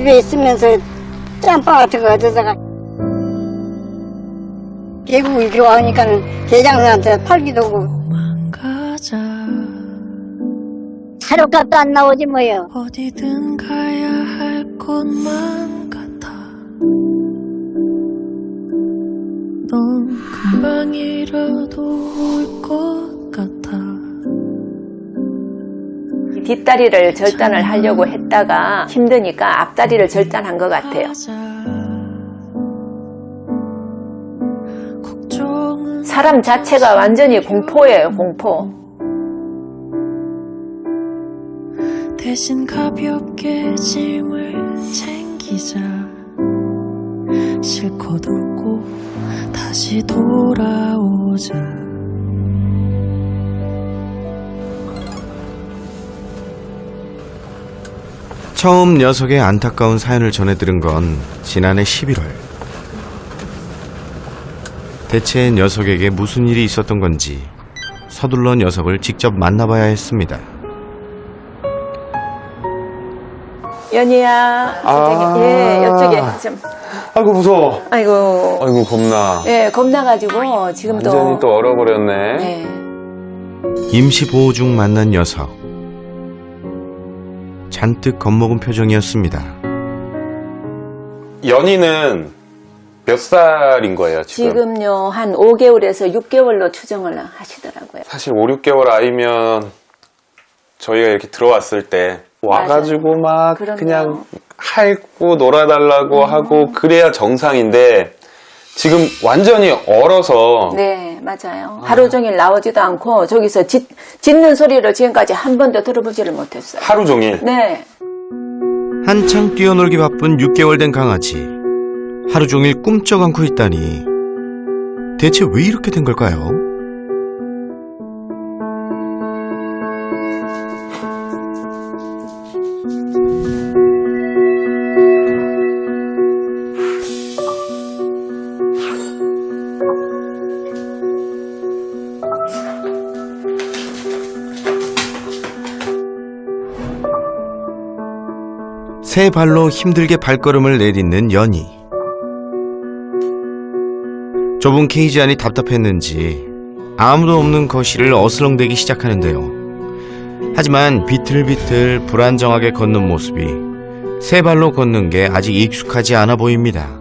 집에 있으면서 짬밥 같은 거 얻어다가 계곡이 좋아하니까는 대장사한테 팔기도 하고. 도망가자. 차료값도 안 나오지 뭐요. 어디든 가야 할 곳만 같아. 넌 금방 이라도 올것 뒷다리를 절단을 하려고 했다가 힘드니까 앞다리를 절단한 것 같아요. 사람 자체가 완전히 공포예요, 공포. 대신 가볍게 짐을 챙기자 실컷 웃고 다시 돌아오자 처음 녀석의 안타까운 사연을 전해 들은 건 지난해 11월. 대체 녀석에게 무슨 일이 있었던 건지 서둘러 녀석을 직접 만나봐야 했습니다. 연희야, 아. 저기, 예, 이쪽에 좀, 아이고 무서워. 아이고, 아이고 겁나. 예, 겁나가지고 지금도. 완전히 또 얼어버렸네. 예. 임시 보호 중 만난 녀석. 잔뜩 겁먹은 표정이었습니다. 연희는 몇 살인 거예요 지금? 지금요, 한 5개월에서 6개월로 추정을 하시더라고요. 사실 5, 6개월 아이면 저희가 이렇게 들어왔을 때 와가지고 막 그럼요. 음. 그냥 핥고 놀아달라고 하고 그래야 정상인데 지금 완전히 얼어서 네, 맞아요. 하루 종일 나오지도 않고 저기서 짖, 짖는 소리를 지금까지 한 번도 들어보지를 못했어요. 하루 종일 네. 한창 뛰어놀기 바쁜 6개월 된 강아지. 하루 종일 꿈쩍 않고 있다니. 대체 왜 이렇게 된 걸까요? 세 발로 힘들게 발걸음을 내딛는 연희. 좁은 케이지 안이 답답했는지 아무도 없는 거실을 어슬렁대기 시작하는데요. 하지만 비틀비틀 불안정하게 걷는 모습이 세 발로 걷는 게 아직 익숙하지 않아 보입니다.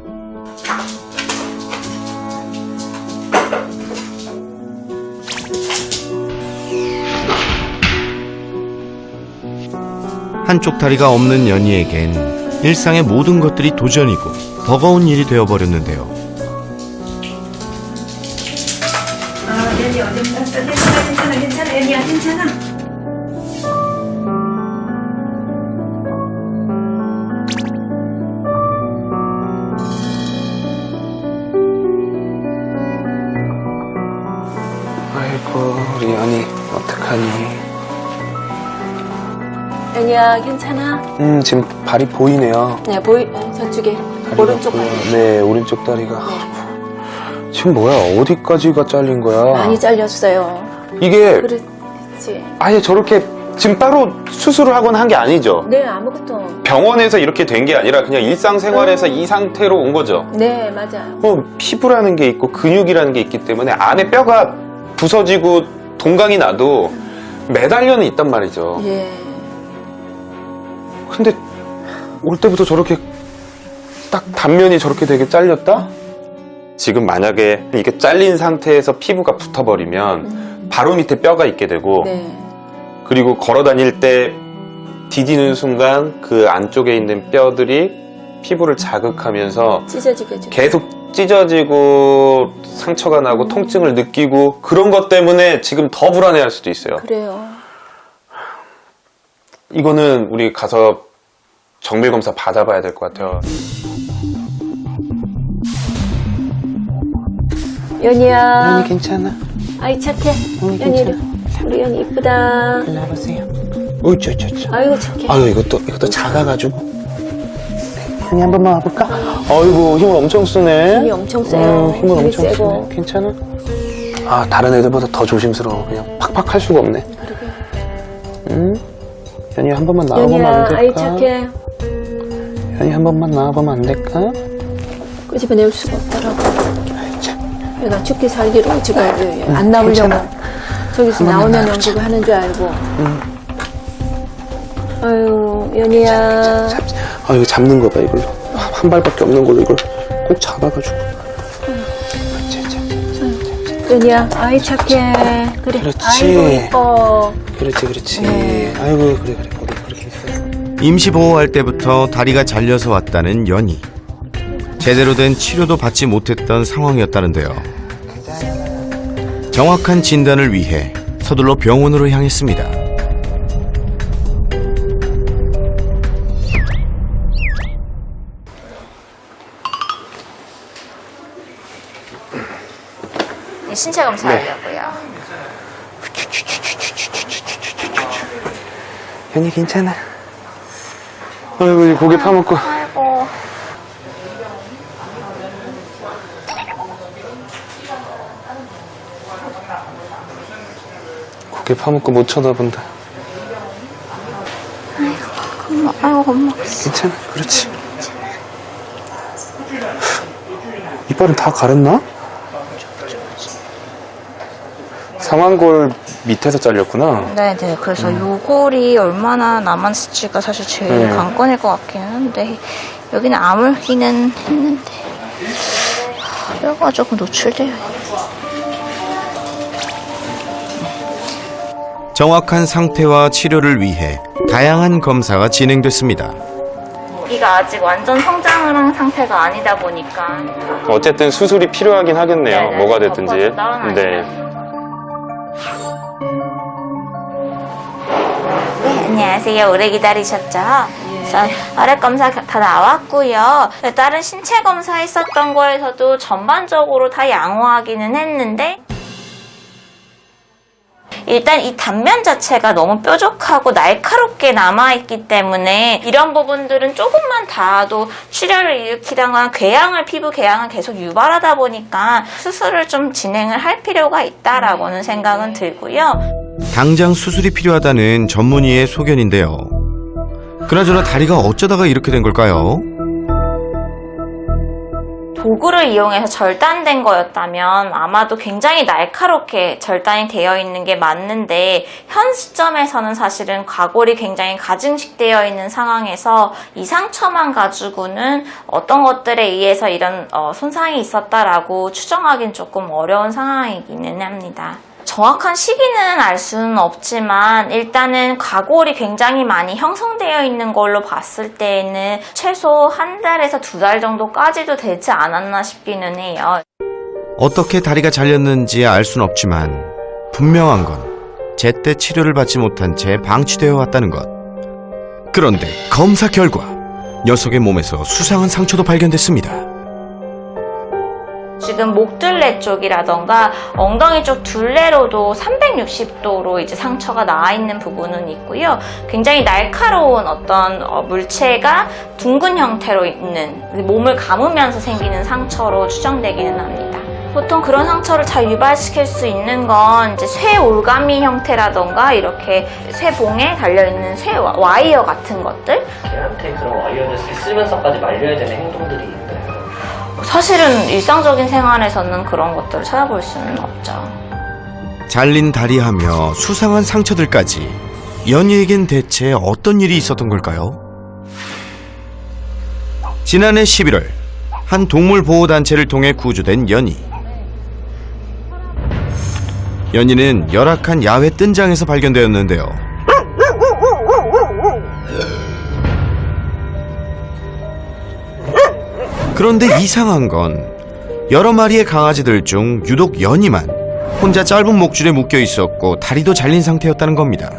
한쪽 다리가 없는 연희에겐 일상의 모든 것들이 도전이고 버거운 일이 되어버렸는데요. 연희야, 괜찮아? 음 지금 발이 보이네요 네, 보이, 어, 저쪽에, 다리가 오른쪽 보여. 발이. 네 오른쪽 다리가 지금 뭐야 어디까지가 잘린 거야 많이 잘렸어요. 이게 그렇지. 아예 저렇게 지금 따로 수술을 하거나 한 게 아니죠 네, 아무것도. 병원에서 이렇게 된 게 아니라 그냥 일상생활에서 이 상태로 온 거죠. 네, 맞아요. 어, 피부라는 게 있고 근육이라는 게 있기 때문에 안에 뼈가 부서지고 동강이 나도 매달려는 있단 말이죠. 예. 근데 올 때부터 저렇게 딱 단면이 저렇게 되게 잘렸다? 지금 만약에 이게 잘린 상태에서 피부가 붙어버리면 바로 밑에 뼈가 있게 되고 네. 그리고 걸어 다닐 때 디디는 순간 그 안쪽에 있는 뼈들이 피부를 자극하면서 찢어지게 좀. 계속 찢어지고 상처가 나고 통증을 느끼고 그런 것 때문에 지금 더 불안해할 수도 있어요. 그래요. 이거는 우리 가서 정밀 검사 받아봐야 될 것 같아요. 연희야. 괜찮아? 아이, 착해. 연희, 우리 연희 이쁘다. 일로 와보세요. 어이저 저 저. 아이고, 착해. 아유 이것도 이것도 작아가지고. 형이 한 번만 와볼까? 아이고 힘을 엄청 쓰네. 힘이 엄청 세요. 음, 힘을 힘이 엄청 세고. 쓰네. 괜찮아? 아 다른 애들보다 더 조심스러워. 그냥 팍팍 할 수가 없네. 응? 연희 한 번만 나와보면 안 연희야, 될까? 아이, 착해. 아니 한 번만 나와보면 안 될까? 끄집어낼 수가 없더라고. 참. 얘가 죽기 살기로 지금 안 나오려고 저기서 나오면 연기를 하는 줄 알고. 아유 연희야. 아 이거 잡는 거 봐 이걸로 한 발밖에 없는 걸로 이걸 꼭 잡아가지고 연희야 아이 착해. 그래. 그렇지. 아이고 이뻐. 그렇지 그렇지 아이고 그래 그래 그래 그렇게 있어 임시 보호할 때부터 다리가 잘려서 왔다는 연희. 제대로 된 치료도 받지 못했던 상황이었다는데요. 정확한 진단을 위해 서둘러 병원으로 향했습니다. 신체 검사하려고요. 현이 괜찮아 아이고 이 고개 파먹고 아이고. 고개 파먹고 못 쳐다본다 엄마, 아이고, 엄마. 괜찮아 그렇지 이빨은 다 가렸나? 상완골 밑에서 잘렸구나 네네. 그래서 요골이 얼마나 남았을지가 사실 제일 네. 관건일 것 같기는 한데, 여기는 아물기는 했는데, 하, 뼈가 조금 노출돼요. 정확한 상태와 치료를 위해 다양한 검사가 진행됐습니다. 여기가 아직 완전 성장을 한 상태가 아니다 보니까. 어쨌든 수술이 필요하긴 하겠네요 네네, 뭐가 됐든지 덮어서 네. 네, 안녕하세요. 오래 기다리셨죠? 그래서 혈액 검사 다 나왔고요. 다른 신체 검사 했었던 거에서도 전반적으로 다 양호하기는 했는데 일단 이 단면 자체가 너무 뾰족하고 날카롭게 남아있기 때문에 이런 부분들은 조금만 닿아도 출혈을 일으키다가 궤양을 피부 궤양을 계속 유발하다 보니까 수술을 좀 진행을 할 필요가 있다라고는 생각은 들고요. 당장 수술이 필요하다는 전문의의 소견인데요. 그나저나 다리가 어쩌다가 이렇게 된 걸까요? 도구를 이용해서 절단된 거였다면 아마도 굉장히 날카롭게 절단이 되어 있는 게 맞는데 현 시점에서는 사실은 과골이 굉장히 가증식되어 있는 상황에서 이 상처만 가지고는 어떤 것들에 의해서 이런 어, 손상이 있었다라고 추정하기는 조금 어려운 상황이기는 합니다. 정확한 시기는 알 수는 없지만 일단은 과골이 굉장히 많이 형성되어 있는 걸로 봤을 때에는 최소 한 달에서 두 달 정도까지도 되지 않았나 싶기는 해요. 어떻게 다리가 잘렸는지 알순 없지만 분명한 건 제때 치료를 받지 못한 채 방치되어 왔다는 것. 그런데 검사 결과 녀석의 몸에서 수상한 상처도 발견됐습니다. 지금 목둘레 쪽이라던가 엉덩이 쪽 둘레로도 360도로 이제 상처가 나 있는 부분은 있고요. 굉장히 날카로운 어떤 어, 물체가 둥근 형태로 있는 몸을 감으면서 생기는 상처로 추정되기는 합니다. 보통 그런 상처를 잘 유발시킬 수 있는 건 이제 쇠 올가미 형태라던가 이렇게 쇠봉에 달려있는 쇠 와- 와이어 같은 것들 걔한테 그런 와이어를 쓰면서까지 말려야 되는 행동들이 있나요? 사실은 일상적인 생활에서는 그런 것들을 찾아볼 수는 없죠. 잘린 다리하며 수상한 상처들까지 연희에겐 대체 어떤 일이 있었던 걸까요? 지난해 11월 한 동물 보호 단체를 통해 구조된 연희. 연희는 열악한 야외 뜬장에서 발견되었는데요. 그런데 이상한 건 여러 마리의 강아지들 중 유독 연희만 혼자 짧은 목줄에 묶여 있었고 다리도 잘린 상태였다는 겁니다.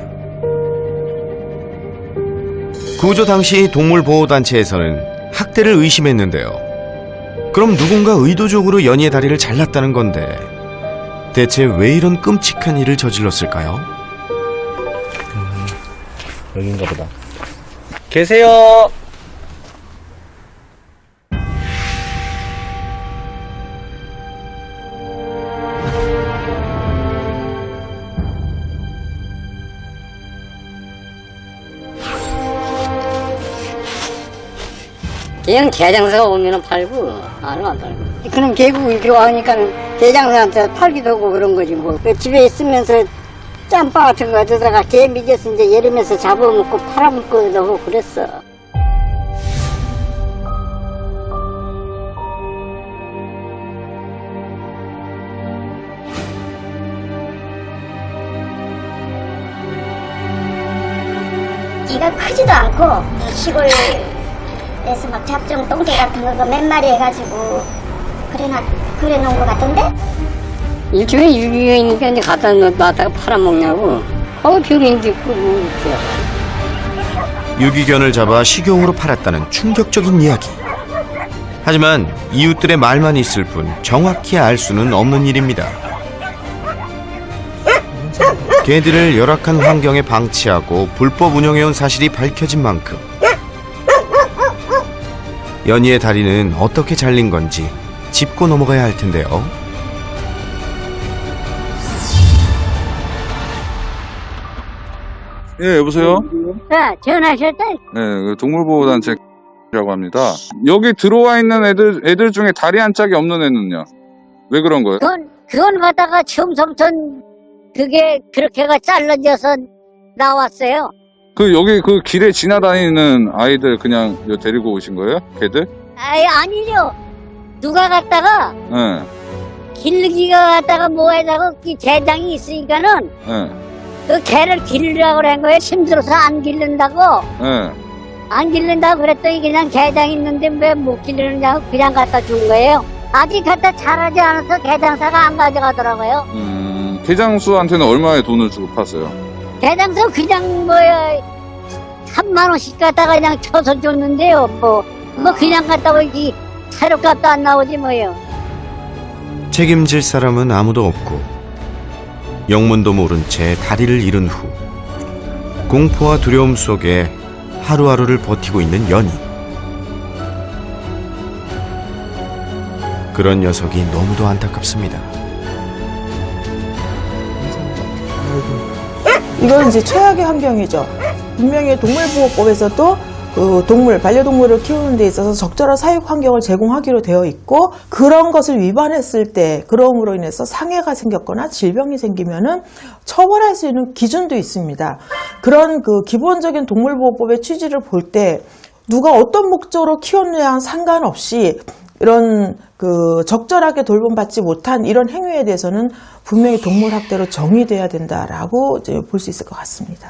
구조 당시 동물보호단체에서는 학대를 의심했는데요. 그럼 누군가 의도적으로 연희의 다리를 잘랐다는 건데 대체 왜 이런 끔찍한 일을 저질렀을까요? 여긴가 보다. 계세요. 그냥 대장사가 오면 팔고 안 와, 안 팔고. 그럼 계곡 이렇게 와니까는 대장사한테 팔기도 하고 그런 거지 뭐. 그 집에 있으면서 짬바 같은 거 얻어다가 개 미겨서 이제 여름에서 잡아먹고 팔아먹고도 하고 그랬어. 기가 크지도 않고 시골 에서 막 잡종 똥개 같은 거 몇 마리 해가지고 그래놔 그래 놓은 것 같던데 일종의 유기견이니까 이제 갖다 놨다가 팔아먹냐고. 어, 병인도 있고 뭐 있어. 유기견을 잡아 식용으로 팔았다는 충격적인 이야기. 하지만 이웃들의 말만 있을 뿐 정확히 알 수는 없는 일입니다. 개들을 열악한 환경에 방치하고 불법 운영해온 사실이 밝혀진 만큼 연희의 다리는 어떻게 잘린 건지 짚고 넘어가야 할 텐데요. 예, 여보세요? 네 전화하셨다 네, 그 동물보호단체라고 합니다. 여기 들어와 있는 애들, 애들 중에 다리 한 짝이 없는 애는요? 왜 그런 거예요? 그건 그건 갖다가 첨성천 그게 그렇게가 잘라져서 나왔어요 그, 여기 그 길에 지나다니는 아이들 그냥 여- 데리고 오신 거예요? 걔들? 아이 아니죠 누가 갖다가 예, 길르기가 갖다가 뭐에다가 이 대장이 있으니까는 예, 그 개를 기르라고 그런 거예요 힘들어서 안 기른다고 예. 안 기른다고 그랬더니 그냥 개장 있는데 왜 못 기르느냐고 그냥 갖다 준 거예요. 아직 갖다 자라지 않아서 개장사가 안 가져가더라고요. 음, 개장수한테는 얼마의 돈을 주고 팠어요? 개장사 그냥 뭐야 3만 원씩 갖다가 그냥 쳐서 줬는데요. 뭐, 뭐 그냥 갖다가 이 차료값도 안 나오지 뭐요. 책임질 사람은 아무도 없고 영문도 모른 채 다리를 잃은 후 공포와 두려움 속에 하루하루를 버티고 있는 연희 그런 녀석이 너무도 안타깝습니다 이건 이제 최악의 환경이죠. 분명히 동물보호법에서도 그 동물, 반려동물을 키우는 데 있어서 적절한 사육 환경을 제공하기로 되어 있고 그런 것을 위반했을 때 그럼으로 인해서 상해가 생겼거나 질병이 생기면은 처벌할 수 있는 기준도 있습니다. 그런 그 기본적인 동물보호법의 취지를 볼 때 누가 어떤 목적으로 키웠느냐 상관없이 이런 그 적절하게 돌봄받지 못한 이런 행위에 대해서는 분명히 동물학대로 정의돼야 된다라고 볼 수 있을 것 같습니다.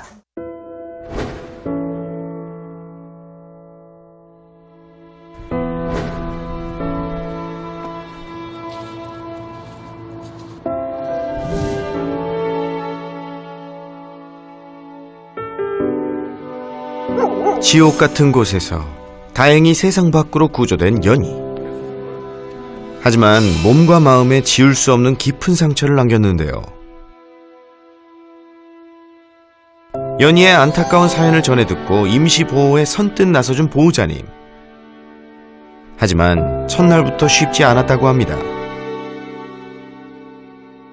지옥 같은 곳에서 다행히 세상 밖으로 구조된 연희 하지만 몸과 마음에 지울 수 없는 깊은 상처를 남겼는데요. 연희의 안타까운 사연을 전해 듣고 임시 보호에 선뜻 나서준 보호자님. 하지만 첫날부터 쉽지 않았다고 합니다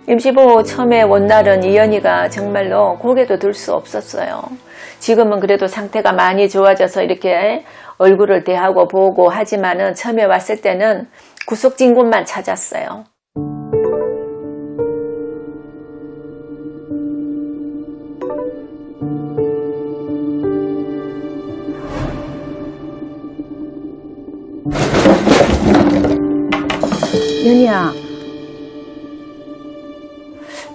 임시보호 처음에 온 날은 이연이가 정말로 고개도 들 수 없었어요. 지금은 그래도 상태가 많이 좋아져서 이렇게 얼굴을 대하고 보고 하지만은 처음에 왔을 때는 구석진 곳만 찾았어요. 연희야.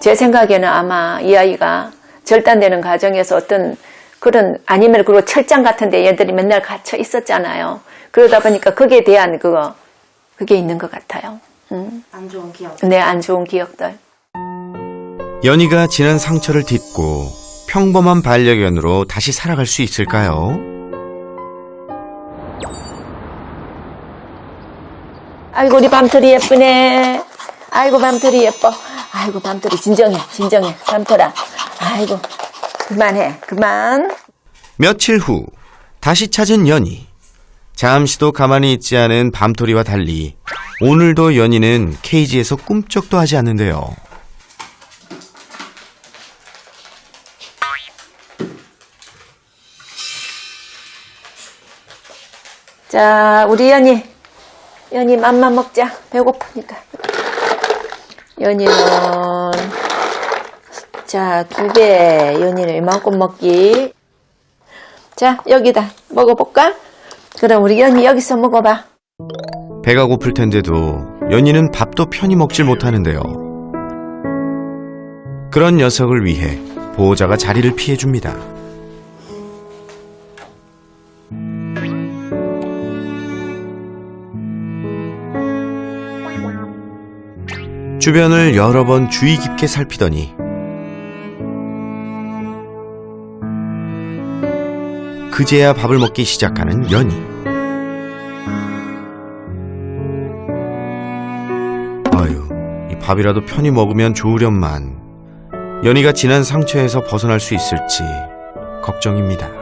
제 생각에는 아마 이 아이가 절단되는 과정에서 어떤 그런 아니면 그리고 철장 같은데 얘들이 맨날 갇혀 있었잖아요. 그러다 보니까 거기에 대한 그거 그게 있는 것 같아요. 안 좋은 기억. 네, 안 좋은 기억들. 연희가 지난 상처를 딛고 평범한 반려견으로 다시 살아갈 수 있을까요? 아이고 우리 밤털이 예쁘네. 아이고 밤털이 예뻐. 아이고 밤털이 진정해, 진정해, 밤털아. 아이고 그만해, 그만. 며칠 후 다시 찾은 연희. 잠시도 가만히 있지 않은 밤토리와 달리 오늘도 연희는 케이지에서 꿈쩍도 하지 않는데요. 자, 우리 연희. 연희 맘만 먹자. 배고프니까. 연희는, 자, 두 배. 연희는 이만큼 먹기. 자, 여기다. 먹어볼까? 그럼 우리 연희 여기서 먹어봐. 배가 고플 텐데도 연희는 밥도 편히 먹질 못하는데요. 그런 녀석을 위해 보호자가 자리를 피해줍니다. 주변을 여러 번 주의 깊게 살피더니 그제야 밥을 먹기 시작하는 연희. 아유, 이 밥이라도 편히 먹으면 좋으련만. 연희가 지난 상처에서 벗어날 수 있을지 걱정입니다.